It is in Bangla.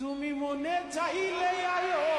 তুমি মনে চাইলে আয়ো